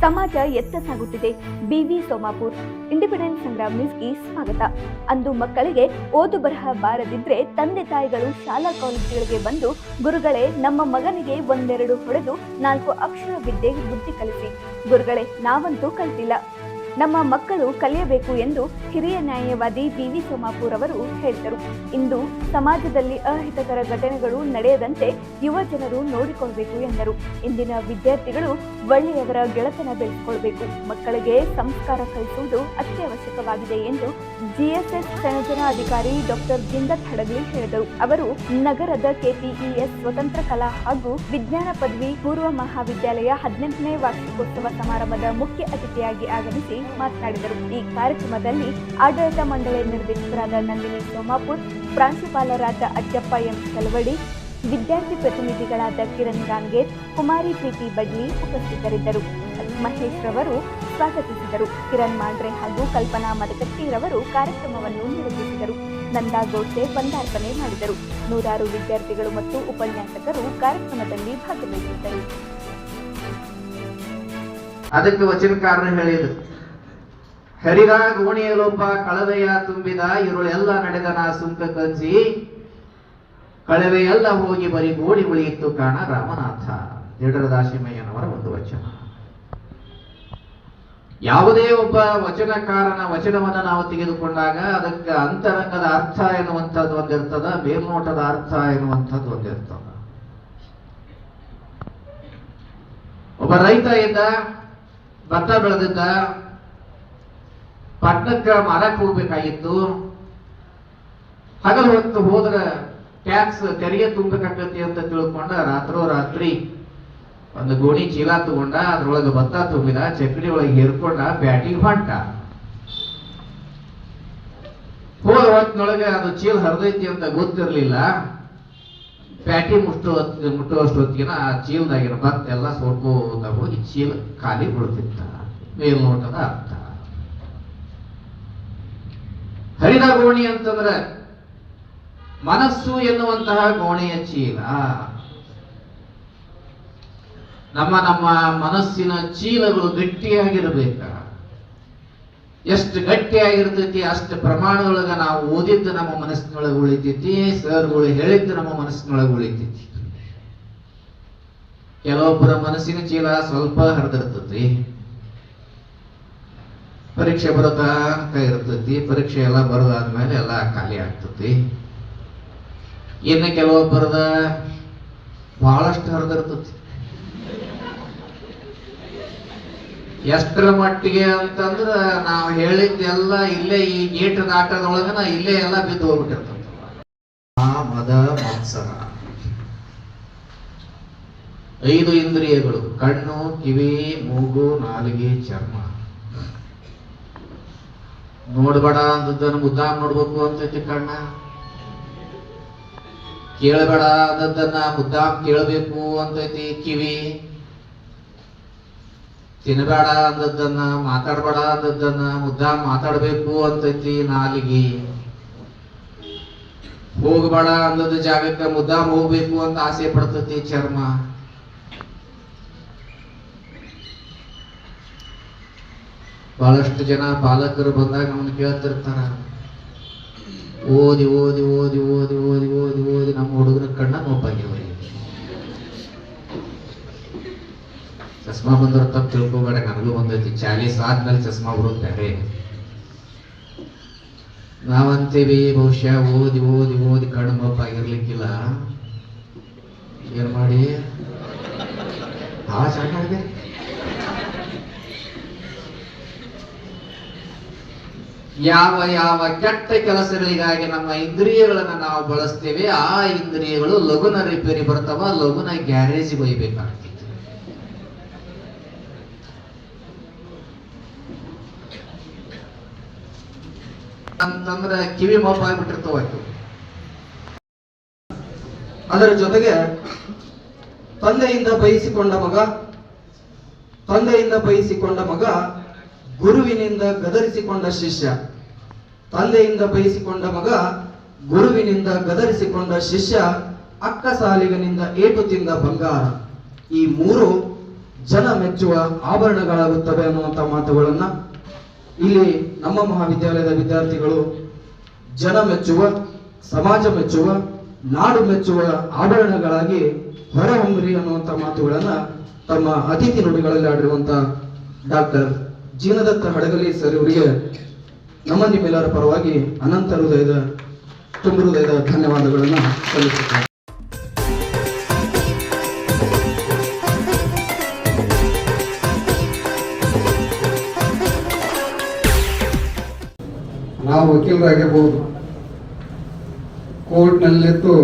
ಸಮಾಜ ಎತ್ತ ಸಾಗುತ್ತಿದೆ. ಬಿವಿ ಸೋಮಾಪುರ್ ಇಂಡಿಪೆಂಡೆನ್ಸ್ ಸಂಗ್ರಾಮ್ ನ್ಯೂಸ್ಗೆ ಸ್ವಾಗತ. ಅಂದು ಮಕ್ಕಳಿಗೆ ಓದು ಬರಹ ಬಾರದಿದ್ರೆ ತಂದೆ ತಾಯಿಗಳು ಶಾಲಾ ಕಾಲೇಜುಗಳಿಗೆ ಬಂದು ಗುರುಗಳೇ, ನಮ್ಮ ಮಗನಿಗೆ ಒಂದೆರಡು ಹೊಡೆದು ನಾಲ್ಕು ಅಕ್ಷರ ವಿದ್ಯೆ ಬುದ್ಧಿ ಕಲಿಸಿ. ಗುರುಗಳೇ, ನಾವಂತೂ ಕಲ್ತಿಲ್ಲ. ನಮ್ಮ ಮಕ್ಕಳು ಕಲಿಯಬೇಕು ಎಂದು ಹಿರಿಯ ನ್ಯಾಯವಾದಿ ಬಿ ವಿ ಸೋಮಾಪುರ್ ಅವರು ಹೇಳಿದರು. ಇಂದು ಸಮಾಜದಲ್ಲಿ ಅಹಿತಕರ ಘಟನೆಗಳು ನಡೆಯದಂತೆ ಯುವ ಜನರು ನೋಡಿಕೊಳ್ಬೇಕು ಎಂದರು. ಇಂದಿನ ವಿದ್ಯಾರ್ಥಿಗಳು ಒಳ್ಳೆಯವರ ಗೆಳತನ ಬೆಳೆಸಿಕೊಳ್ಬೇಕು. ಮಕ್ಕಳಿಗೆ ಸಂಸ್ಕಾರ ಕಲಿಸುವುದು ಅತ್ಯವಶ್ಯಕವಾಗಿದೆ ಎಂದು ಜಿಎಸ್ಎಸ್ ಸಂಯೋಜನಾಧಿಕಾರಿ ಡಾಕ್ಟರ್ ಜಿಂದತ್ ಹಡಗಲಿ ಹೇಳಿದರು. ಅವರು ನಗರದ ಕೆಪಿಇಎಸ್ ಸ್ವತಂತ್ರ ಕಲಾ ಹಾಗೂ ವಿಜ್ಞಾನ ಪದವಿ ಪೂರ್ವ ಮಹಾವಿದ್ಯಾಲಯ ಹದಿನೆಂಟನೇ ವಾರ್ಷಿಕೋತ್ಸವ ಸಮಾರಂಭದ ಮುಖ್ಯ ಅತಿಥಿಯಾಗಿ ಆಗಮಿಸಿ ಮಾತನಾಡಿದರು. ಈ ಕಾರ್ಯಕ್ರಮದಲ್ಲಿ ಆಡಳಿತ ಮಂಡಳಿ ನಿರ್ದೇಶಕರಾದ ನಂದಿನಿ ಸೋಮಾಪುರ್ ಪ್ರಾಂಶುಪಾಲರಾದ ಅಜ್ಜಪ್ಪ ಎಂ ಕಲವಡಿ, ವಿದ್ಯಾರ್ಥಿ ಪ್ರತಿನಿಧಿಗಳಾದ ಕಿರಣ್ ಗಾನ್ಗೇರ್ ಕುಮಾರಿ ಪ್ರೀತಿ ಬಡ್ಲಿ ಉಪಸ್ಥಿತರಿದ್ದರು. ಮಹೇಶ್ ರವರು ಸ್ವಾಗತಿಸಿದರು. ಕಿರಣ್ ಮಾಂಡ್ರೆ ಹಾಗೂ ಕಲ್ಪನಾ ಮದಕಟ್ಟಿರವರು ಕಾರ್ಯಕ್ರಮವನ್ನು ನಿರ್ವಹಿಸಿದರು. ನಂದಾ ಗೋಡ್ಸೆ ಬಂದಾರ್ಪಣೆ ಮಾಡಿದರು. ನೂರಾರು ವಿದ್ಯಾರ್ಥಿಗಳು ಮತ್ತು ಉಪನ್ಯಾಸಕರು ಕಾರ್ಯಕ್ರಮದಲ್ಲಿ ಭಾಗವಹಿಸಿದ್ದರು. ಅದಕ್ಕೆ ವಚನಕಾರರು ಹೇಳಿದರು. ಹರಿದ ಗೋಣಿಯಲ್ಲೊಬ್ಬ ಕಳವೆಯ ತುಂಬಿದ ಇರುಳೆಲ್ಲ ನಡೆದ ನಾ ಸುಂಕ ಕಂಚಿ ಕಳವೆಯೆಲ್ಲ ಹೋಗಿ ಬರೀ ಗೋಣಿ ಉಳಿಯಿತು ಕಾಣ ರಾಮನಾಥ. ಜಡರದಾಶಿಮಯ್ಯನವರ ಒಂದು ವಚನ. ಯಾವುದೇ ಒಬ್ಬ ವಚನಕಾರನ ವಚನವನ್ನ ನಾವು ತೆಗೆದುಕೊಂಡಾಗ ಅದಕ್ಕೆ ಅಂತರಂಗದ ಅರ್ಥ ಎನ್ನುವಂಥದ್ದು ಒಂದಿರ್ತದ, ಮೇಲ್ನೋಟದ ಅರ್ಥ ಎನ್ನುವಂಥದ್ದು ಒಂದಿರ್ತದ. ಒಬ್ಬ ರೈತ ಇದ್ದ, ಭತ್ತ ಬೆಳೆದಿದ್ದ ಪಟ್ಟಣಕ್ಕೆ ಮಾರಕ್ಕೆ ಹೋಗ್ಬೇಕಾಗಿತ್ತು ಹಗಲು ಹೊತ್ತು ಹೋದ್ರ ಟ್ಯಾಕ್ಸ್ ತೆರಿಗೆ ತುಂಬಬೇಕಾಗತ್ತೆ ಅಂತ ತಿಳ್ಕೊಂಡ ರಾತ್ರೋ ರಾತ್ರಿ ಒಂದು ಗೋಣಿ ಚೀಲ ತಗೊಂಡ, ಅದ್ರೊಳಗೆ ಭತ್ತ ತುಂಬಿದ ಚಕ್ರಿ ಒಳಗೆ ಹೇರ್ಕೊಂಡ, ಬ್ಯಾಟಿಗೆ ಹೊಂಟ. ಹೋದ ಹೊತ್ತಿನೊಳಗೆ ಅದು ಚೀಲ ಹರಿದೈತಿ ಅಂತ ಗೊತ್ತಿರಲಿಲ್ಲ. ಪ್ಯಾಟಿ ಮುಟ್ಟು ಮುಟ್ಟುವಷ್ಟು ಹೊತ್ತಿಗೆನ ಆ ಚೀಲದಾಗಿನ ಭತ್ತ ಎಲ್ಲ ಸೋಡ್ಕೋತ ಹೋಗಿ ಚೀಲ ಖಾಲಿ ಬಿಡ್ತಿತ್ತ. ಮೇಲ್ನೋಟದ ಅರ್ಥ. ಹರಿದ ಗೋಣಿ ಅಂತಂದ್ರೆ ಮನಸ್ಸು ಎನ್ನುವಂತಹ ಗೋಣಿಯ ಚೀಲ. ನಮ್ಮ ನಮ್ಮ ಮನಸ್ಸಿನ ಚೀಲಗಳು ಗಟ್ಟಿಯಾಗಿರಬೇಕ. ಎಷ್ಟು ಗಟ್ಟಿಯಾಗಿರ್ತೈತಿ, ಅಷ್ಟು ಪ್ರಮಾಣದೊಳಗ ನಾವು ಓದಿದ್ದು ನಮ್ಮ ಮನಸ್ಸಿನೊಳಗೆ ಉಳಿತೈತಿ, ಸರ್ಗಳು ಹೇಳಿದ್ದು ನಮ್ಮ ಮನಸ್ಸಿನೊಳಗೆ ಉಳಿತೈತಿ. ಕೆಲವೊಬ್ಬರ ಮನಸ್ಸಿನ ಚೀಲ ಸ್ವಲ್ಪ ಹರಿದಿರ್ತೈತಿ. ಪರೀಕ್ಷೆ ಬರೋತನಕ ಇರ್ತೈತಿ, ಪರೀಕ್ಷೆ ಎಲ್ಲ ಬರೋದಾದ್ಮೇಲೆ ಎಲ್ಲ ಖಾಲಿ ಆಗ್ತತಿ. ಇನ್ನು ಕೆಲವೊಬ್ಬರದ ಬಹಳಷ್ಟು ಹರಿದಿರ್ತತಿ ಎಷ್ಟರ ಮಟ್ಟಿಗೆ ಅಂತಂದ್ರ ನಾವು ಹೇಳಿದ್ದೆಲ್ಲ ಇಲ್ಲೇ ಈ ಗೇಟ್ ದಾಟದೊಳಗನ ಇಲ್ಲೇ ಎಲ್ಲ ಬಿದ್ದು ಹೋಗ್ಬಿಟ್ಟಿರ್ತಂತ. ಮದ ಮತ್ಸರ ಐದು ಇಂದ್ರಿಯಗಳು, ಕಣ್ಣು, ಕಿವಿ, ಮೂಗು, ನಾಲಿಗೆ, ಚರ್ಮ. ನೋಡ್ಬೇಡ ಅಂದದ್ದನ್ನು ಮುದ್ದಾಮ್ ನೋಡ್ಬೇಕು ಅಂತೈತಿ ಕಣ್ಣ. ಕೇಳಬೇಡ ಅಂದದ್ದನ್ನ ಮುದ್ದಾಮ್ ಕೇಳಬೇಕು ಅಂತೈತಿ ಕಿವಿ. ತಿನ್ನಬೇಡ ಅಂದದ್ದನ್ನ, ಮಾತಾಡಬೇಡ ಅಂದದ್ದನ್ನ ಮುದ್ದಾಮ್ ಮಾತಾಡಬೇಕು ಅಂತೈತಿ ನಾಲಿಗೆ. ಹೋಗಬೇಡ ಅಂದದ್ದು ಜಾಗಕ್ಕೆ ಮುದ್ದಾಮ್ ಹೋಗ್ಬೇಕು ಅಂತ ಆಸೆ ಪಡ್ತೈತಿ ಚರ್ಮ. ಬಹಳಷ್ಟು ಜನ ಪಾಲಕರು ಬಂದಾಗ ನಮ್ಮನ್ನು ಕೇಳ್ತಿರ್ತಾರ. ಓದಿ ಓದಿ ಓದಿ ಓದಿ ಓದಿ ಓದಿ ಓದಿ ನಮ್ಮ ಹುಡುಗರ ಕಣ್ಣ ನೋಪಾಗ್ಯವ್ರಿ. ಚಸ್ಮಾ ಬಂದ್ರ ತಪ್ಪು ತಿಳ್ಕೊಬೇಡ, ನನಗೂ ಬಂದೈತಿ. ಚಾಲೀಸ್ ಆದ್ಮೇಲೆ ಚಸ್ಮಾ ಬರುತ್ತೆ ಬೇರೆ ನಾವಂತೀವಿ, ಬಹುಶಃ ಓದಿ ಓದಿ ಓದಿ ಕಣ್ಣು ನೋಪಾಗಿರ್ಲಿಕ್ಕಿಲ್ಲ. ಏನ್ ಮಾಡಿ? ಭಾಳ ಸಾಕಾಗಿದೆ ಯಾವ ಯಾವ ಕೆಟ್ಟ ಕೆಲಸಗಳಿಗಾಗಿ ನಮ್ಮ ಇಂದ್ರಿಯಗಳನ್ನ ನಾವು ಬಳಸ್ತೇವೆ, ಆ ಇಂದ್ರಿಯಗಳು ಲಘುನ ರಿಪೇರಿ ಬರ್ತಾವ ಲಘುನ ಗ್ಯಾರೇಜಿಗೆ ಒಯ್ಬೇಕಾಗ್ತದೆ ಅಂತಂದ್ರೆ ಕಿವಿ ಮೊಪ್ಪ ಆಗ್ಬಿಟ್ಟಿರ್ತಾವ. ಅದರ ಜೊತೆಗೆ ತಂದೆಯಿಂದ ಬಯಸಿಕೊಂಡ ಮಗ, ತಂದೆಯಿಂದ ಬಯಸಿಕೊಂಡ ಮಗ ಗುರುವಿನಿಂದ ಗದರಿಸಿಕೊಂಡ ಶಿಷ್ಯ, ತಂದೆಯಿಂದ ಬಯಸಿಕೊಂಡ ಮಗ ಗುರುವಿನಿಂದ ಗದರಿಸಿಕೊಂಡ ಶಿಷ್ಯ ಅಕ್ಕ ಸಾಲಿಗನಿಂದ ಏಟು ತಿಂದ ಬಂಗಾರ. ಈ ಮೂರು ಜನ ಮೆಚ್ಚುವ ಆಭರಣಗಳಾಗುತ್ತವೆ ಅನ್ನುವಂಥ ಮಾತುಗಳನ್ನ ಇಲ್ಲಿ ನಮ್ಮ ಮಹಾವಿದ್ಯಾಲಯದ ವಿದ್ಯಾರ್ಥಿಗಳು ಜನ ಮೆಚ್ಚುವ, ಸಮಾಜ ಮೆಚ್ಚುವ, ನಾಡು ಮೆಚ್ಚುವ ಆಭರಣಗಳಾಗಿ ಹೊರಹೊಮ್ಮಿರಿ ಅನ್ನುವಂಥ ಮಾತುಗಳನ್ನ ತಮ್ಮ ಅತಿಥಿ ನುಡಿಗಳಲ್ಲಿ ಆಡಿರುವಂತ ಡಾಕ್ಟರ್ ಜೀನದತ್ತ ಹಡಗಲಿ ಸರ್ ಇವರಿಗೆ ನಮ್ಮ ನಿಮ್ಮೆಲ್ಲರ ಪರವಾಗಿ ಅನಂತ ಹೃದಯದ ತುಂಬ ಹೃದಯದ ಧನ್ಯವಾದಗಳನ್ನು ಸಲ್ಲಿಸುತ್ತೇನೆ. ನಾವು ವಕೀಲರಾಗಿರ್ಬೋದು ಕೋರ್ಟ್ನಲ್ಲಿತ್ತು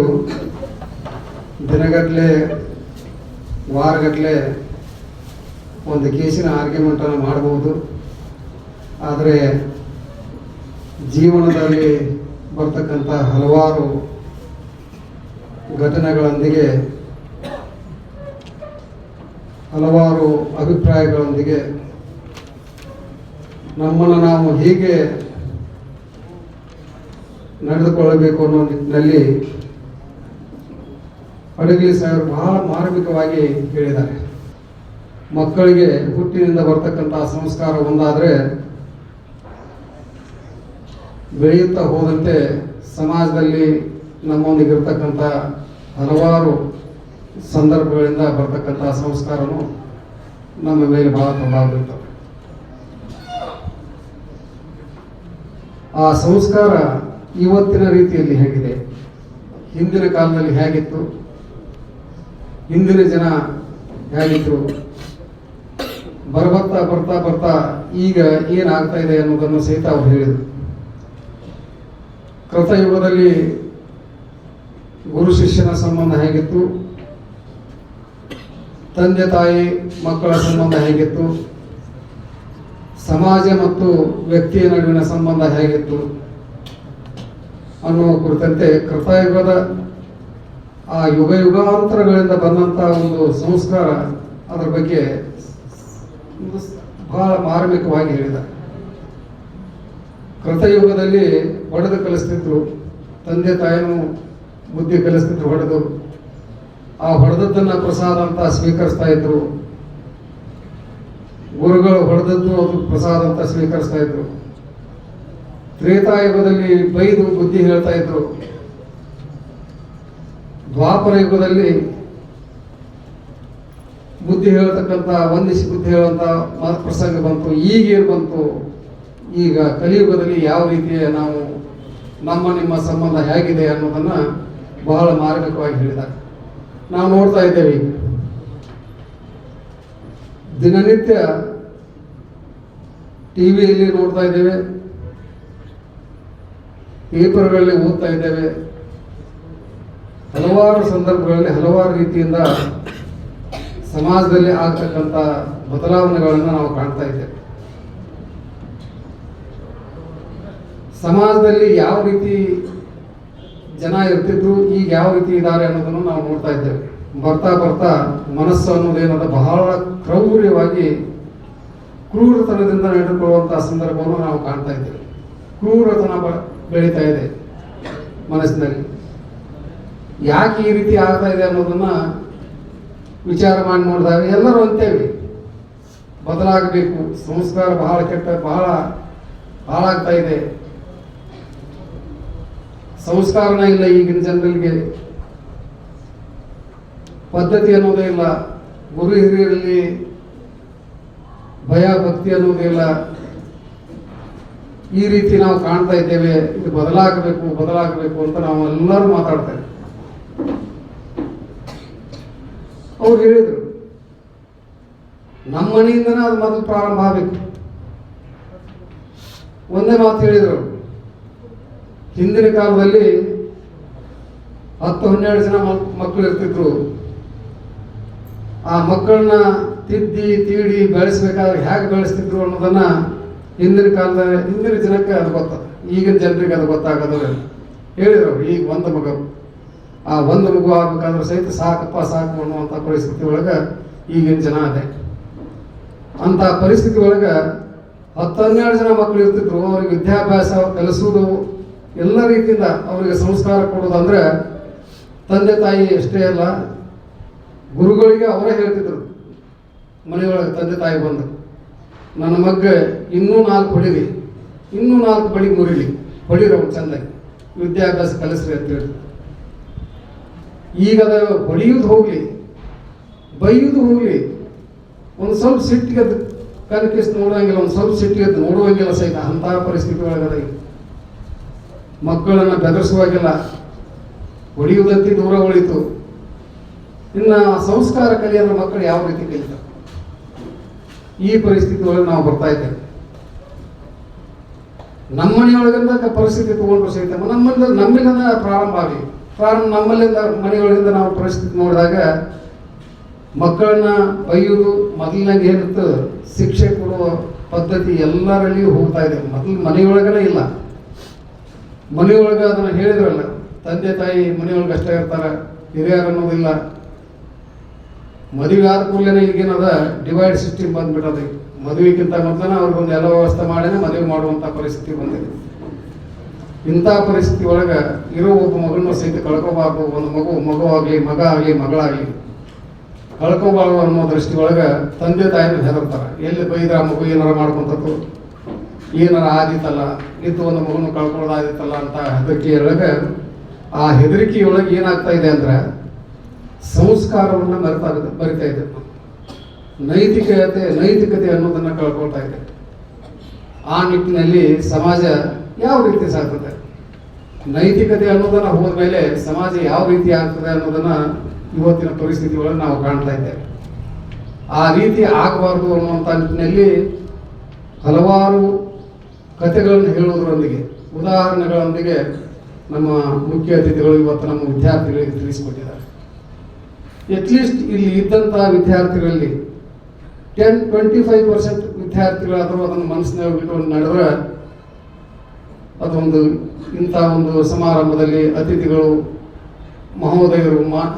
ದಿನಗಟ್ಟಲೆ ವಾರಗಟ್ಟಲೆ ಒಂದು ಕೇಸಿನ ಆರ್ಗ್ಯುಮೆಂಟನ್ನು ಮಾಡಬಹುದು. ಆದರೆ ಜೀವನದಲ್ಲಿ ಬರ್ತಕ್ಕಂಥ ಹಲವಾರು ಘಟನೆಗಳೊಂದಿಗೆ, ಹಲವಾರು ಅಭಿಪ್ರಾಯಗಳೊಂದಿಗೆ ನಮ್ಮನ್ನು ನಾವು ಹೀಗೆ ನಡೆದುಕೊಳ್ಳಬೇಕು ಅನ್ನೋ ನಿಟ್ಟಿನಲ್ಲಿ ಅಡಗಲಿ ಸಾಹೇಬರು ಬಹಳ ಮಾರ್ಮಿಕವಾಗಿ ಹೇಳಿದ್ದಾರೆ. ಮಕ್ಕಳಿಗೆ ಹುಟ್ಟಿನಿಂದ ಬರ್ತಕ್ಕಂಥ ಸಂಸ್ಕಾರ ಒಂದಾದರೆ ಬೆಳೆಯುತ್ತಾ ಹೋದಂತೆ ಸಮಾಜದಲ್ಲಿ ನಮ್ಮೊಂದಿಗೆ ಇರ್ತಕ್ಕಂಥ ಹಲವಾರು ಸಂದರ್ಭಗಳಿಂದ ಬರ್ತಕ್ಕಂಥ ಸಂಸ್ಕಾರನು ನಮ್ಮ ಮೇಲೆ ಬಹಳ ಪ್ರಭಾವ ಬೀರ್ತವೆ ಆ ಸಂಸ್ಕಾರ ಇವತ್ತಿನ ರೀತಿಯಲ್ಲಿ ಹೇಗಿದೆ? ಹಿಂದಿನ ಕಾಲದಲ್ಲಿ ಹೇಗಿತ್ತು? ಹಿಂದಿನ ಜನ ಹೇಗಿದ್ರು? ಬರ್ಬರ್ತಾ ಬರ್ತಾ ಬರ್ತಾ ಈಗ ಏನಾಗ್ತಾ ಇದೆ ಅನ್ನೋದನ್ನು ಸಹಿತ ಅವ್ರು ಹೇಳಿದರು. ಕೃತಯುಗದಲ್ಲಿ ಗುರು ಶಿಷ್ಯನ ಸಂಬಂಧ ಹೇಗಿತ್ತು? ತಂದೆ ತಾಯಿ ಮಕ್ಕಳ ಸಂಬಂಧ ಹೇಗಿತ್ತು? ಸಮಾಜ ಮತ್ತು ವ್ಯಕ್ತಿಯ ನಡುವಿನ ಸಂಬಂಧ ಹೇಗಿತ್ತು? ಅನ್ನುವ ಕುರಿತಂತೆ ಕೃತಯುಗದ ಆ ಯುಗ ಯುಗಾಂತರಗಳಿಂದ ಬಂದಂತ ಒಂದು ಸಂಸ್ಕಾರ ಅದರ ಬಗ್ಗೆ ಬಹಳ ಮಾರ್ಮಿಕವಾಗಿ ಹೇಳಿದ. ಕೃತಯುಗದಲ್ಲಿ ಹೊಡೆದು ಕಲಿಸ್ತಿದ್ರು, ತಂದೆ ತಾಯಿನೂ ಬುದ್ಧಿ ಕಲಿಸ್ತಿದ್ರು ಹೊಡೆದು. ಆ ಹೊಡೆದದ್ದನ್ನ ಪ್ರಸಾದ ಅಂತ ಸ್ವೀಕರಿಸ್ತಾ ಇದ್ರು. ಗುರುಗಳು ಹೊಡೆದದ್ದು ಅದು ಪ್ರಸಾದ ಅಂತ ಸ್ವೀಕರಿಸ್ತಾ ಇದ್ರು. ತ್ರೇತಾಯುಗದಲ್ಲಿ ಬೈದು ಬುದ್ಧಿ ಹೇಳ್ತಾ ಇದ್ರು. ದ್ವಾಪರ ಯುಗದಲ್ಲಿ ಬುದ್ಧಿ ಹೇಳ್ತಕ್ಕಂಥ ವಂದಿಸಿ ಬುದ್ಧಿ ಹೇಳುವಂತ ಮಾತು ಪ್ರಸಂಗ ಬಂತು. ಈಗೇನು ಬಂತು? ಈಗ ಕಲಿಯುಗದಲ್ಲಿ ಯಾವ ರೀತಿಯ ನಾವು ನಮ್ಮ ನಿಮ್ಮ ಸಂಬಂಧ ಹೇಗಿದೆ ಅನ್ನೋದನ್ನು ಬಹಳ ಮಾರ್ಮಿಕವಾಗಿ ಹೇಳಿದಾಗ ನಾವು ನೋಡ್ತಾ ಇದ್ದೇವೆ ದಿನನಿತ್ಯ ಟಿ ವಿಯಲ್ಲಿ ನೋಡ್ತಾ ಇದ್ದೇವೆ. ಪೇಪರ್ಗಳಲ್ಲಿ ಓದ್ತಾ ಇದ್ದೇವೆ. ಹಲವಾರು ಸಂದರ್ಭಗಳಲ್ಲಿ ಹಲವಾರು ರೀತಿಯಿಂದ ಸಮಾಜದಲ್ಲಿ ಆಗ್ತಕ್ಕಂಥ ಬದಲಾವಣೆಗಳನ್ನು ನಾವು ಕಾಣ್ತಾ ಇದ್ದೇವೆ. ಸಮಾಜದಲ್ಲಿ ಯಾವ ರೀತಿ ಜನ ಇರ್ತಿದ್ರು, ಈಗ ಯಾವ ರೀತಿ ಇದ್ದಾರೆ ಅನ್ನೋದನ್ನು ನಾವು ನೋಡ್ತಾ ಇದ್ದೇವೆ. ಬರ್ತಾ ಬರ್ತಾ ಮನಸ್ಸು ಅನ್ನೋದೇನದ ಬಹಳ ಕ್ರೌರ್ಯವಾಗಿ ಕ್ರೂರತನದಿಂದ ನಡೆದುಕೊಳ್ಳುವಂತಹ ಸಂದರ್ಭವನ್ನು ನಾವು ಕಾಣ್ತಾ ಇದ್ದೇವೆ. ಕ್ರೂರತನ ಬೆಳೀತಾ ಇದೆ ಮನಸ್ಸಿನಲ್ಲಿ. ಯಾಕೆ ಈ ರೀತಿ ಆಗ್ತಾ ಇದೆ ಅನ್ನೋದನ್ನ ವಿಚಾರ ಮಾಡಿ ನೋಡಿದಾಗ ಎಲ್ಲರೂ ಅಂತೇವೆ ಬದಲಾಗಬೇಕು. ಸಂಸ್ಕಾರ ಬಹಳ ಕೆಟ್ಟ, ಬಹಳ ಹಾಳಾಗ್ತಾ ಇದೆ. ಸಂಸ್ಕಾರನೇ ಇಲ್ಲ ಈಗಿನ ಜನರಿಗೆ. ಪದ್ಧತಿ ಅನ್ನೋದೇ ಇಲ್ಲ. ಗುರು ಹಿರಿಯರಲ್ಲಿ ಭಯ, ಭಕ್ತಿ ಅನ್ನೋದೇ ಇಲ್ಲ. ಈ ರೀತಿ ನಾವು ಕಾಣ್ತಾ ಇದ್ದೇವೆ. ಇದು ಬದಲಾಗಬೇಕು ಬದಲಾಗಬೇಕು ಅಂತ ನಾವು ಎಲ್ಲರೂ ಮಾತಾಡ್ತಾ ಇದ್ದೇವೆ ಅವ್ರು ಹೇಳಿದರು, ನಮ್ಮ ಮನೆಯಿಂದನೇ ಅದು ಮೊದಲು ಪ್ರಾರಂಭ ಆಗಬೇಕು. ಒಂದೇ ಮಾತು ಹೇಳಿದರು, ಹಿಂದಿನ ಕಾಲದಲ್ಲಿ ಹತ್ತು ಹನ್ನೆರಡು ಜನ ಮಕ್- ಮಕ್ಕಳು ಇರ್ತಿದ್ರು. ಆ ಮಕ್ಕಳನ್ನ ತಿದ್ದಿ, ತೀಡಿ ಬೆಳೆಸ್ಬೇಕಾದ್ರೆ ಹೇಗೆ ಬೆಳೆಸ್ತಿದ್ರು ಅನ್ನೋದನ್ನ ಹಿಂದಿನ ಕಾಲದ, ಹಿಂದಿನ ಜನಕ್ಕೆ ಅದು ಗೊತ್ತ, ಈಗಿನ ಜನರಿಗೆ ಅದು ಗೊತ್ತಾಗೋದಿಲ್ಲ ಹೇಳಿದ್ರು, ಈಗ ಒಂದು ಮಗ. ಆ ಒಂದು ಮಗು ಆಗ್ಬೇಕಾದ್ರೆ ಸಹಿತ ಸಾಕಪ್ಪ ಸಾಕು ಅನ್ನುವಂಥ ಪರಿಸ್ಥಿತಿ ಒಳಗೆ ಈಗಿನ ಜನ ಅದೇ ಅಂತ ಪರಿಸ್ಥಿತಿ ಒಳಗೆ ಹತ್ತು ಹನ್ನೆರಡು ಜನ ಮಕ್ಕಳು ಇರ್ತಿದ್ರು, ಅವ್ರಿಗೆ ವಿದ್ಯಾಭ್ಯಾಸ ಕಲಿಸುವುದು ಎಲ್ಲ ರೀತಿಯಿಂದ ಅವರಿಗೆ ಸಂಸ್ಕಾರ ಕೊಡೋದು ಅಂದ್ರೆ ತಂದೆ ತಾಯಿ ಅಷ್ಟೇ ಅಲ್ಲ, ಗುರುಗಳಿಗೆ ಅವರೇ ಹೇಳ್ತಿದ್ರು, ಮನೆಯೊಳಗೆ ತಂದೆ ತಾಯಿ ಬಂದು, ನನ್ನ ಮಗ್ಗ ಇನ್ನೂ ನಾಲ್ಕು ಹೊಡಿರಿ ಇನ್ನೂ ನಾಲ್ಕು ಬಳಿ ಮುರಿಲಿ ಹೊಡಿರಿ ಅವ್ರು ಚಂದಾಗಿ, ವಿದ್ಯಾಭ್ಯಾಸ ಕಲಿಸ್ರಿ ಅಂತ ಅಂತೇಳಿ. ಈಗ ಅದು ಹೊಡೆಯುವುದು ಹೋಗಲಿ, ಬೈಯೋದು ಹೋಗಲಿ, ಒಂದು ಸ್ವಲ್ಪ ಸಿಟ್ಟಿಗೆ ಕನಕಿಸ್ ನೋಡೋಂಗಿಲ್ಲ, ಒಂದು ಸ್ವಲ್ಪ ಸಿಟ್ಟಿಗೆ ನೋಡುವಂಗಿಲ್ಲ ಸಹಿತ ಅಂತಹ ಪರಿಸ್ಥಿತಿ ಒಳಗಡೆ. ಮಕ್ಕಳನ್ನು ಬೆದರಿಸುವಾಗಿಲ್ಲ ಹೊಡೆಯುವುದಂತೆ ದೂರ ಉಳಿತು. ಇನ್ನ ಸಂಸ್ಕಾರ ಕಲಿಯೋದ್ರ ಮಕ್ಕಳು ಯಾವ ರೀತಿ ಕಲಿತಾರೆ? ಈ ಪರಿಸ್ಥಿತಿ ಒಳಗೆ ನಾವು ಬರ್ತಾ ಇದ್ದೇವೆ. ನಮ್ಮ ಮನೆಯೊಳಗಿಂದ ಪರಿಸ್ಥಿತಿ ತಗೊಂಡ್ರು ಸಹಿತ ನಮ್ಮಲ್ಲಿ ನಮ್ಮಿಂದ ಪ್ರಾರಂಭ ಆಗಲಿ. ಪ್ರಾರಂಭ ನಮ್ಮಲ್ಲಿಂದ ಮನೆಗಳಿಂದ ನಾವು ಪರಿಸ್ಥಿತಿ ನೋಡಿದಾಗ ಮಕ್ಕಳನ್ನ ಬೈಯೋದು ಮೊದಲಿನಾಗ ಏನಿತ್ತು ಶಿಕ್ಷೆ ಕೊಡುವ ಪದ್ಧತಿ ಎಲ್ಲರಲ್ಲಿಯೂ ಹೋಗ್ತಾ ಇದೆ. ಮೊದಲು ಮನೆಯೊಳಗನೇ ಇಲ್ಲ. ಮನೆಯೊಳಗೆ ಅದನ್ನು ಹೇಳಿದ್ರಲ್ಲ, ತಂದೆ ತಾಯಿ ಮನೆಯೊಳಗೆ ಅಷ್ಟೇ ಇರ್ತಾರೆ, ಹಿರಿಯರು ಅನ್ನೋದಿಲ್ಲ. ಮದುವೆ ಆದ ಕೂಡಲೇ ಈಗೇನದ? Divide system ಬಂದ್ಬಿಟ್ಟದ. ಮದುವೆಗಿಂತ ಮೊದಲನ ಅವ್ರಿಗೊಂದು ಎಲ್ಲ ವ್ಯವಸ್ಥೆ ಮಾಡಿನೇ ಮದುವೆ ಮಾಡುವಂಥ ಪರಿಸ್ಥಿತಿ ಬಂದಿದೆ. ಇಂಥ ಪರಿಸ್ಥಿತಿ ಒಳಗೆ ಇರೋ ಒಬ್ಬ ಮಗನ ಸಹಿತ ಕಳ್ಕೋಬಾರ್ದು, ಒಂದು ಮಗು ಮಗು ಆಗಲಿ ಮಗ ಆಗಲಿ ಮಗಳಾಗಲಿ. ಕಳ್ಕೋಬಾರ್ದು ಅನ್ನೋ ದೃಷ್ಟಿ ಒಳಗೆ ತಂದೆ ತಾಯಿನ ಹೆದರ್ತಾರೆ. ಎಲ್ಲಿ ಬೈದ್ರೆ ಆ ಮಗು ಏನಾರ ಮಾಡ್ಕೊಂತದ್ದು? ಏನಾರ ಆದಿತ್ತಲ್ಲ ಇದ್ದು ಒಂದು ಮಗುನ ಕಳ್ಕೊಳ್ಳೋದಾದಿತ್ತಲ್ಲ ಅಂತ ಹೆದರಿಕೆ ಒಳಗೆ, ಆ ಹೆದರಿಕೆಯೊಳಗೆ ಏನಾಗ್ತಾ ಇದೆ ಅಂದ್ರೆ ಸಂಸ್ಕಾರವನ್ನು ಮರೆತಾ ಬರಿತಾ ಇದೆ. ನೈತಿಕತೆ ನೈತಿಕತೆ ಅನ್ನೋದನ್ನ ಕಳ್ಕೊಳ್ತಾ ಇದೆ. ಆ ನಿಟ್ಟಿನಲ್ಲಿ ಸಮಾಜ ಯಾವ ರೀತಿ ಸಾಗ್ತದೆ? ನೈತಿಕತೆ ಅನ್ನೋದನ್ನ ಹೋದ್ಮೇಲೆ ಸಮಾಜ ಯಾವ ರೀತಿ ಆಗ್ತದೆ ಅನ್ನೋದನ್ನ ಇವತ್ತಿನ ಪರಿಸ್ಥಿತಿ ಒಳಗೆ ನಾವು ಕಾಣ್ತಾ ಇದ್ದೇವೆ. ಆ ರೀತಿ ಆಗಬಾರ್ದು ಅನ್ನುವಂಥ ನಿಟ್ಟಿನಲ್ಲಿ ಹಲವಾರು ಕಥೆಗಳನ್ನು ಹೇಳುವುದರೊಂದಿಗೆ, ಉದಾಹರಣೆಗಳೊಂದಿಗೆ ನಮ್ಮ ಮುಖ್ಯ ಅತಿಥಿಗಳು ಇವತ್ತು ನಮ್ಮ ವಿದ್ಯಾರ್ಥಿಗಳಿಗೆ ತಿಳಿಸಿಕೊಟ್ಟಿದ್ದಾರೆ. ಅಟ್ಲೀಸ್ಟ್ ಇಲ್ಲಿ ಇದ್ದಂಥ ವಿದ್ಯಾರ್ಥಿಗಳಲ್ಲಿ ಟೆನ್ ಟ್ವೆಂಟಿ ಫೈವ್ ಪರ್ಸೆಂಟ್ ವಿದ್ಯಾರ್ಥಿಗಳಾದರೂ ಅದನ್ನು ಮನಸ್ಸಿನಲ್ಲಿ ಬಿಟ್ಟು ನಡೆದ್ರೆ ಅದೊಂದು ಇಂಥ ಒಂದು ಸಮಾರಂಭದಲ್ಲಿ ಅತಿಥಿಗಳು, ಮಹೋದಯರು ಮಾತ್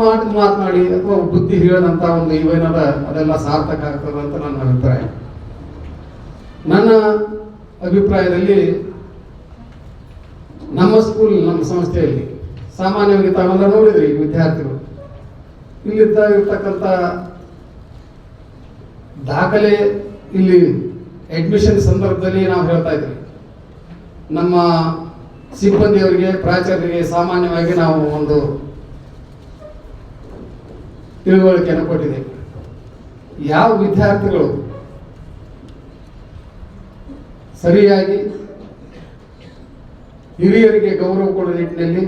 ಮಾತು ಮಾತನಾಡಿ ಅಥವಾ ಬುದ್ಧಿ ಹೇಳಿದಂಥ ಒಂದು ಇವೇನದ ಅದೆಲ್ಲ ಸಾರ್ಥಕ ಆಗ್ತದೆ ಅಂತ ನನ್ನ ಅಭಿಪ್ರಾಯ ನನ್ನ ಅಭಿಪ್ರಾಯದಲ್ಲಿ ನಮ್ಮ ಸ್ಕೂಲ್ ನಮ್ಮ ಸಂಸ್ಥೆಯಲ್ಲಿ ಸಾಮಾನ್ಯವಾಗಿ ತಾವೆಲ್ಲ ನೋಡಿದ್ರಿ ವಿದ್ಯಾರ್ಥಿಗಳು. ಇಲ್ಲಿದ್ದ ಇರ್ತಕ್ಕಂಥ ದಾಖಲೆ, ಇಲ್ಲಿ ಅಡ್ಮಿಷನ್ ಸಂದರ್ಭದಲ್ಲಿ ನಾವು ಹೇಳ್ತಾ ಇದ್ವಿ. ನಮ್ಮ ಸಿಬ್ಬಂದಿಯವರಿಗೆ, ಪ್ರಾಚಾರ್ಯರಿಗೆ ಸಾಮಾನ್ಯವಾಗಿ ನಾವು ಒಂದು ತಿಳುವಳಿಕೆಯನ್ನು ಕೊಟ್ಟಿದೆ. ಯಾವ ವಿದ್ಯಾರ್ಥಿಗಳು ಸರಿಯಾಗಿ ಹಿರಿಯರಿಗೆ ಗೌರವ ಕೊಡುವ ನಿಟ್ಟಿನಲ್ಲಿ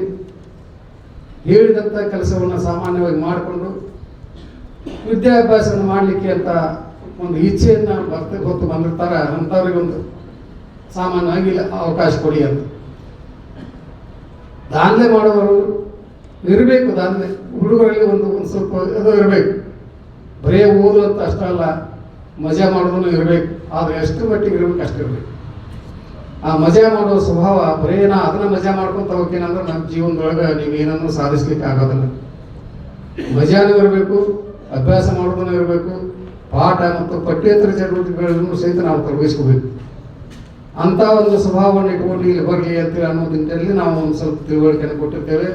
ಹೇಳಿದಂಥ ಕೆಲಸವನ್ನು ಸಾಮಾನ್ಯವಾಗಿ ಮಾಡಿಕೊಂಡು ವಿದ್ಯಾಭ್ಯಾಸವನ್ನು ಮಾಡಲಿಕ್ಕೆ ಅಂತ ಒಂದು ಇಚ್ಛೆಯನ್ನು ಬರ್ತ ಹೊತ್ತು ಬಂದಿರ್ತಾರೆ ಅಂಥವ್ರಿಗೆ ಒಂದು ಸಾಮಾನ್ಯವಾಗಿ ಅವಕಾಶ ಕೊಡಿ ಅಂತ. ದಾಂಧಲೆ ಮಾಡುವವರು ಇರಬೇಕು ದಾಂಧಲೆ ಹುಡುಗರಲ್ಲಿ ಒಂದು ಒಂದು ಸ್ವಲ್ಪ ಅದು ಇರಬೇಕು. ಬರೀ ಓದು ಅಂತ ಅಷ್ಟಲ್ಲ ಮಜಾ ಮಾಡೋದನ್ನು ಇರಬೇಕು. ಆದರೆ ಎಷ್ಟು ಮಟ್ಟಿಗೆ ಇರಬೇಕು ಅಷ್ಟು ಇರಬೇಕು. ಆ ಮಜಾ ಮಾಡೋ ಸ್ವಭಾವ, ಬರೀ ನಾ ಅದನ್ನ ಮಜಾ ಮಾಡ್ಕೊಂತ ಹೋಗ್ತೀನಂದ್ರೆ ನಮ್ಮ ಜೀವನದೊಳಗೆ ನೀವು ಏನನ್ನು ಸಾಧಿಸ್ಲಿಕ್ಕೆ ಆಗೋದಿಲ್ಲ. ಮಜಾನೂ ಇರಬೇಕು, ಅಭ್ಯಾಸ ಮಾಡೋದನ್ನು ಇರಬೇಕು. ಪಾಠ ಮತ್ತು ಪಠ್ಯೇತರ ಚಟುವಟಿಕೆಗಳನ್ನು ಸಹಿತ ನಾವು ತೊಡಗಿಸ್ಕೋಬೇಕು. ಅಂತ ಒಂದು ಸ್ವಭಾವವನ್ನು ಇಟ್ಕೊಂಡು ಇಲ್ಲಿ ಬರಲಿ ಅಂತೇಳಿ ಅನ್ನೋ ನಿಟ್ಟಿನಲ್ಲಿ ನಾವು ಒಂದು ಸ್ವಲ್ಪ ತಿಳುವಳಿಕೆಯನ್ನು ಕೊಟ್ಟಿರ್ತೇವೆ.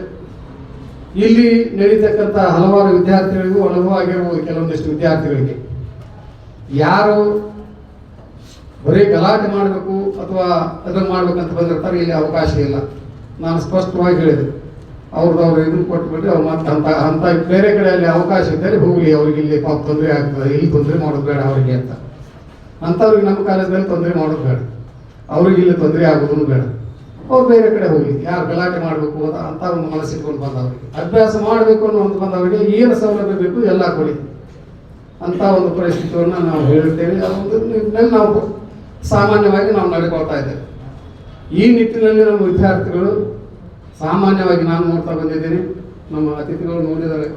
ಇಲ್ಲಿ ನಡೀತಕ್ಕಂಥ ಹಲವಾರು ವಿದ್ಯಾರ್ಥಿಗಳಿಗೂ ಅನುಭವ ಆಗಿರ್ಬೋದು ಕೆಲವೊಂದಿಷ್ಟು ವಿದ್ಯಾರ್ಥಿಗಳಿಗೆ ಯಾರು ಬರೀ ಗಲಾಟೆ ಮಾಡಬೇಕು ಅಥವಾ ಅದನ್ನು ಮಾಡ್ಬೇಕಂತ ಬಂದಿರ್ತಾರೆ, ಇಲ್ಲಿ ಅವಕಾಶ ಇಲ್ಲ. ನಾನು ಸ್ಪಷ್ಟವಾಗಿ ಹೇಳಿದೆ. ಅವ್ರದ್ದು ಅವ್ರು ಇದನ್ನು ಕೊಟ್ಬಿಟ್ಟು ಅವ್ರು ಮತ್ತೆ ಅಂತ ಅಂತ ಬೇರೆ ಕಡೆ ಅಲ್ಲಿ ಅವಕಾಶ ಇದ್ದರೆ ಹೋಗಲಿ, ಅವ್ರಿಗೆ ಇಲ್ಲಿ ಪಾಪ ತೊಂದರೆ ಆಗ್ತದೆ, ಇಲ್ಲಿ ತೊಂದರೆ ಮಾಡೋದು ಬೇಡ ಅವರಿಗೆ ಅಂತ. ಅಂಥವ್ರಿಗೆ ನಮ್ಮ ಕಾಲೇಜಲ್ಲಿ ತೊಂದರೆ ಮಾಡೋದು ಬೇಡ. ಅವ್ರಿಗೆ ಇಲ್ಲಿ ತೊಂದರೆ ಆಗೋದು ಬೇಡ. ಅವ್ರು ಬೇರೆ ಕಡೆ ಹೋಗಿ ಯಾರು ಗಲಾಟೆ ಮಾಡಬೇಕು ಅಂತ ಅಂತ ಒಂದು ಮನಸ್ಸಿಟ್ಕೊಂಡು ಬಂದವರಿಗೆ. ಅಭ್ಯಾಸ ಮಾಡಬೇಕು ಅನ್ನೋ ಒಂದು ಬಂದವರಿಗೆ ಏನು ಸೌಲಭ್ಯ ಬೇಕು ಎಲ್ಲ ಕೊಡಿ. ಅಂತ ಒಂದು ಪರಿಸ್ಥಿತಿಯನ್ನು ನಾವು ಹೇಳ್ತೇವೆ ಅದೊಂದು ನಿಟ್ಟಿನಲ್ಲಿ ನಾವು ಸಾಮಾನ್ಯವಾಗಿ ನಾವು ನಡ್ಕೊಳ್ತಾ ಇದ್ದೇವೆ. ಈ ನಿಟ್ಟಿನಲ್ಲಿ ನಮ್ಮ ವಿದ್ಯಾರ್ಥಿಗಳು ಸಾಮಾನ್ಯವಾಗಿ ನಾನು ನೋಡ್ತಾ ಬಂದಿದ್ದೇನೆ. ನಮ್ಮ ಅತಿಥಿಗಳು ನೋಡಿದರೆ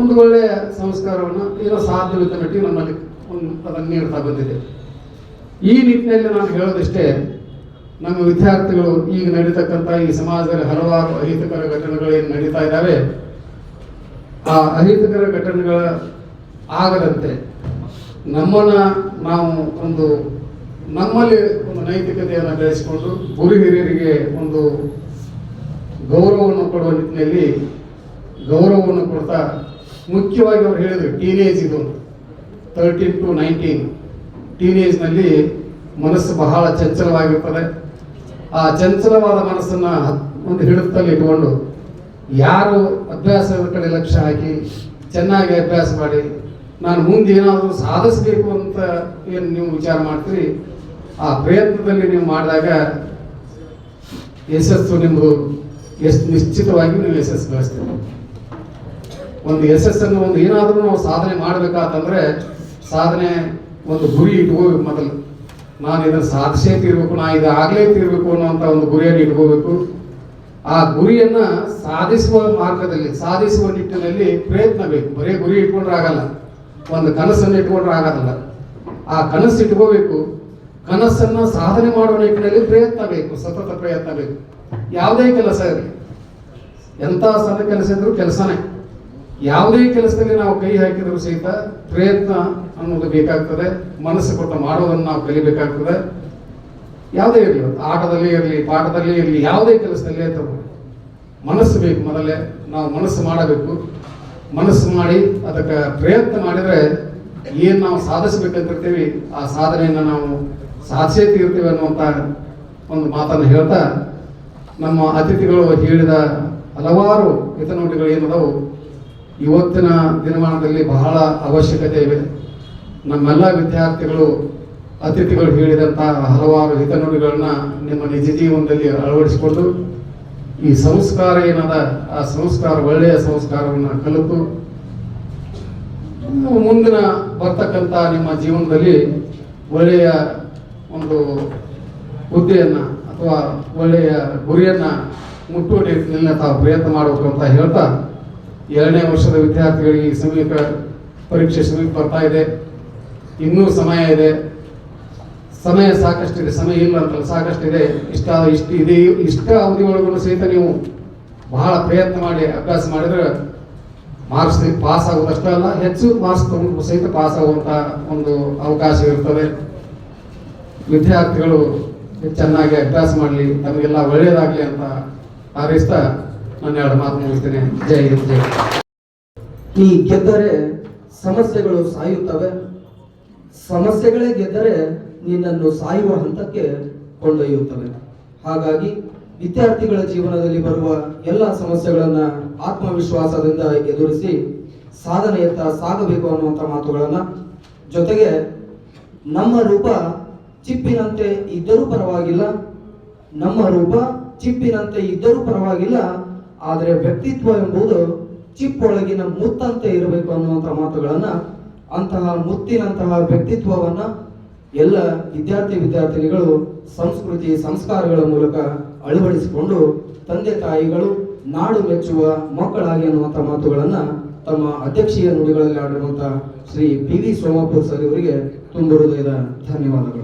ಒಂದು ಒಳ್ಳೆಯ ಸಂಸ್ಕಾರವನ್ನು ಏನೋ ಸಾಧ್ಯವಿದ್ದ ಮಟ್ಟಿಗೆ ನಮ್ಮಲ್ಲಿ ಒಂದು ಅದನ್ನು ನೀಡ್ತಾ ಬಂದಿದೆ ಈ ನಿಟ್ಟಿನಲ್ಲಿ ನಾನು ಹೇಳೋದಿಷ್ಟೇ, ನಮ್ಮ ವಿದ್ಯಾರ್ಥಿಗಳು ಈಗ ನಡೀತಕ್ಕಂಥ ಈ ಸಮಾಜದಲ್ಲಿ ಹಲವಾರು ಅಹಿತಕರ ಘಟನೆಗಳು ಏನು ನಡೀತಾ ಇದ್ದಾವೆ. ಆ ಅಹಿತಕರ ಘಟನೆಗಳ ಆಗದಂತೆ ನಮ್ಮನ್ನ ನಾವು ಒಂದು ನಮ್ಮಲ್ಲಿ ಒಂದು ನೈತಿಕತೆಯನ್ನು ಬೆಳೆಸಿಕೊಂಡು ಗುರು ಹಿರಿಯರಿಗೆ ಒಂದು ಗೌರವವನ್ನು ಕೊಡುವ ನಿಟ್ಟಿನಲ್ಲಿ ಗೌರವವನ್ನು ಕೊಡ್ತಾ ಮುಖ್ಯವಾಗಿ ಅವ್ರು ಹೇಳಿದ್ರು ಟೀನೇಜ್ ಇದು ತರ್ಟೀನ್ ಟು ನೈನ್ಟೀನ್ ಟೀನೇಜ್ನಲ್ಲಿ ಮನಸ್ಸು ಬಹಳ ಚಂಚಲವಾಗಿರ್ತದೆ. ಆ ಚಂಚಲವಾದ ಮನಸ್ಸನ್ನ ಒಂದು ಹಿಡಿತದಲ್ಲಿ ಇಟ್ಕೊಂಡು ಯಾರು ಅಭ್ಯಾಸದ ಕಡೆ ಲಕ್ಷ್ಯ ಹಾಕಿ ಚೆನ್ನಾಗಿ ಅಭ್ಯಾಸ ಮಾಡಿ ನಾನು ಮುಂದೆ ಏನಾದರೂ ಸಾಧಿಸಬೇಕು ಅಂತ ಏನು ನೀವು ವಿಚಾರ ಮಾಡ್ತೀರಿ, ಆ ಪ್ರಯತ್ನದಲ್ಲಿ ನೀವು ಮಾಡಿದಾಗ ಯಶಸ್ಸು ನಿಮ್ಮದು ಎಷ್ಟು ನಿಶ್ಚಿತವಾಗಿ ನೀವು ಯಶಸ್ಸು ಗಳಿಸ್ತೀರಿ. ಒಂದು ಯಶಸ್ಸನ್ನು ಒಂದು ಏನಾದರೂ ನಾವು ಸಾಧನೆ ಮಾಡಬೇಕಾತಂದ್ರೆ ಸಾಧನೆ ಒಂದು ಗುರಿ ಇಟ್ಕೋಬೇಕು ಮೊದಲು. ನಾನು ಇದನ್ನು ಸಾಧಿಸೇ ತೀರ್ಬೇಕು, ನಾ ಇದು ಆಗಲೇ ತೀರ್ಬೇಕು ಅನ್ನೋಂಥ ಒಂದು ಗುರಿಯನ್ನು ಇಟ್ಕೋಬೇಕು. ಆ ಗುರಿಯನ್ನ ಸಾಧಿಸುವ ಮಾರ್ಗದಲ್ಲಿ, ಸಾಧಿಸುವ ನಿಟ್ಟಿನಲ್ಲಿ ಪ್ರಯತ್ನ ಬೇಕು. ಬರೀ ಗುರಿ ಇಟ್ಕೊಂಡ್ರೆ ಆಗಲ್ಲ. ಒಂದು ಕನಸನ್ನು ಇಟ್ಕೊಂಡ್ರೆ ಆಗಲ್ಲ. ಆ ಕನಸು ಇಟ್ಕೋಬೇಕು. ಕನಸನ್ನ ಸಾಧನೆ ಮಾಡುವ ನಿಟ್ಟಿನಲ್ಲಿ ಪ್ರಯತ್ನ ಬೇಕು, ಸತತ ಪ್ರಯತ್ನ ಬೇಕು. ಯಾವುದೇ ಕೆಲಸ ಇರಲಿ. ಎಂಥ ಸಣ್ಣ ಕೆಲಸ ಇದ್ರೂ ಕೆಲಸನೇ. ಯಾವುದೇ ಕೆಲಸದಲ್ಲಿ ನಾವು ಕೈ ಹಾಕಿದರೂ ಸಹಿತ ಪ್ರಯತ್ನ ಅನ್ನೋದು ಬೇಕಾಗ್ತದೆ, ಮನಸ್ಸು ಕೊಟ್ಟು ಮಾಡೋದನ್ನು ನಾವು ಕಲಿಬೇಕಾಗ್ತದೆ. ಯಾವುದೇ ಇರಲಿ, ಆಟದಲ್ಲಿ ಇರಲಿ, ಪಾಠದಲ್ಲಿ ಇರಲಿ, ಯಾವುದೇ ಕೆಲಸದಲ್ಲಿ ತಗೋ ಮನಸ್ಸು ಬೇಕು ಮೊದಲೇ, ನಾವು ಮನಸ್ಸು ಮಾಡಬೇಕು. ಮನಸ್ಸು ಮಾಡಿ ಅದಕ್ಕೆ ಪ್ರಯತ್ನ ಮಾಡಿದರೆ ಏನು ನಾವು ಸಾಧಿಸ್ಬೇಕಂತಿರ್ತೀವಿ, ಆ ಸಾಧನೆಯನ್ನು ನಾವು ಸಾಧಿಸೇ ತೀರ್ತೀವಿ ಅನ್ನುವಂಥ ಒಂದು ಮಾತನ್ನು ಹೇಳ್ತಾ ನಮ್ಮ ಅತಿಥಿಗಳು ಹೇಳಿದ ಹಲವಾರು ಹಿತನುಡಿಗಳು ಏನದವು ಇವತ್ತಿನ ದಿನಮಾನದಲ್ಲಿ ಬಹಳ ಅವಶ್ಯಕತೆ ಇದೆ. ನಮ್ಮೆಲ್ಲ ವಿದ್ಯಾರ್ಥಿಗಳು ಅತಿಥಿಗಳು ಹೇಳಿದಂಥ ಹಲವಾರು ಹಿತನುಡಿಗಳನ್ನ ನಿಮ್ಮ ನಿಜ ಜೀವನದಲ್ಲಿ ಅಳವಡಿಸಿಕೊಂಡು ಈ ಸಂಸ್ಕಾರ ಏನದ, ಆ ಸಂಸ್ಕಾರ ಒಳ್ಳೆಯ ಸಂಸ್ಕಾರವನ್ನು ಕಲಿತು. ಮುಂದಿನ ಬರ್ತಕ್ಕಂಥ ನಿಮ್ಮ ಜೀವನದಲ್ಲಿ ಒಳ್ಳೆಯ ಒಂದು ಹುದ್ದೆಯನ್ನ ಅಥವಾ ಒಳ್ಳೆಯ ಗುರಿಯನ್ನ ಮುಟ್ಟುವ ರೀತಿಯಲ್ಲಿ ತಾವು ಪ್ರಯತ್ನ ಮಾಡಬೇಕು ಅಂತ ಹೇಳ್ತಾ ಎರಡನೇ ವರ್ಷದ ವಿದ್ಯಾರ್ಥಿಗಳಿಗೆ ಈ ಸಮೀಪ ಪರೀಕ್ಷೆ ಸಮೀಪ ಬರ್ತಾ ಇದೆ. ಇನ್ನೂ ಸಮಯ ಇದೆ. ಸಮಯ ಸಾಕಷ್ಟಿದೆ. ಸಮಯ ಇಲ್ಲ ಅಂತಲ್ಲ, ಸಾಕಷ್ಟಿದೆ. ಇಷ್ಟ, ಇಷ್ಟು ಇದೆ, ಇಷ್ಟ ಅವಧಿ ಒಳಗೂ ಸಹಿತ ನೀವು ಬಹಳ ಪ್ರಯತ್ನ ಮಾಡಿ, ಅಭ್ಯಾಸ ಮಾಡಿದ್ರೆ ಮಾರ್ಕ್ಸ್ ಪಾಸ್ ಆಗೋದಷ್ಟೇ ಅಲ್ಲ, ಹೆಚ್ಚು ಮಾರ್ಕ್ಸ್ ತಗೊಂಡು ಸಹಿತ ಪಾಸ್ ಆಗುವಂತ ಒಂದು ಅವಕಾಶ ಇರ್ತದೆ. ವಿದ್ಯಾರ್ಥಿಗಳು ಚೆನ್ನಾಗಿ ಅಭ್ಯಾಸ ಮಾಡಲಿ, ನಮಗೆಲ್ಲ ಒಳ್ಳೆಯದಾಗಲಿ ಅಂತ ಹಾರೈಸ್ತಾ ನಾನು ಎರಡು ಮಾತು ಮುಗಿಸ್ತೇನೆ ಜೈ ಜೈ ನೀ ಗೆದ್ದರೆ ಸಮಸ್ಯೆಗಳು ಸಾಯುತ್ತವೆ. ಸಮಸ್ಯೆಗಳೇ ಗೆದ್ದರೆ ನಿನ್ನನ್ನು ಸಾಯುವ ಹಂತಕ್ಕೆ ಕೊಂಡೊಯ್ಯುತ್ತವೆ. ಹಾಗಾಗಿ ವಿದ್ಯಾರ್ಥಿಗಳ ಜೀವನದಲ್ಲಿ ಬರುವ ಎಲ್ಲ ಸಮಸ್ಯೆಗಳನ್ನ ಆತ್ಮವಿಶ್ವಾಸದಿಂದ ಎದುರಿಸಿ ಸಾಧನೆಯತ್ತ ಸಾಗಬೇಕು ಅನ್ನುವಂಥ ಮಾತುಗಳನ್ನು. ಜೊತೆಗೆ ನಮ್ಮ ರೂಪ ಚಿಪ್ಪಿನಂತೆ ಇದ್ದರೂ ಪರವಾಗಿಲ್ಲ. ನಮ್ಮ ರೂಪ ಚಿಪ್ಪಿನಂತೆ ಇದ್ದರೂ ಪರವಾಗಿಲ್ಲ. ಆದರೆ ವ್ಯಕ್ತಿತ್ವ ಎಂಬುದು ಚಿಪ್ ಒಳಗಿನ ಮುತ್ತಂತೆ ಇರಬೇಕು ಅನ್ನುವಂಥ ಮಾತುಗಳನ್ನ ಅಂತಹ ಮುತ್ತಿನಂತಹ ವ್ಯಕ್ತಿತ್ವವನ್ನ ಎಲ್ಲ ವಿದ್ಯಾರ್ಥಿ ವಿದ್ಯಾರ್ಥಿನಿಗಳು, ಸಂಸ್ಕೃತಿ, ಸಂಸ್ಕಾರಗಳ ಮೂಲಕ ಅಳವಡಿಸಿಕೊಂಡು ತಂದೆ ತಾಯಿಗಳು, ನಾಡು ಮೆಚ್ಚುವ ಮಕ್ಕಳಾಗಿ ಅನ್ನುವಂಥ ಮಾತುಗಳನ್ನ ತಮ್ಮ ಅಧ್ಯಕ್ಷೀಯ ನುಡಿಗಳಲ್ಲಿ ಆಡಿರುವಂತಹ Shri P V Somapur sir ಇವರಿಗೆ ತುಂಬ ಹೃದಯದ ಧನ್ಯವಾದಗಳು.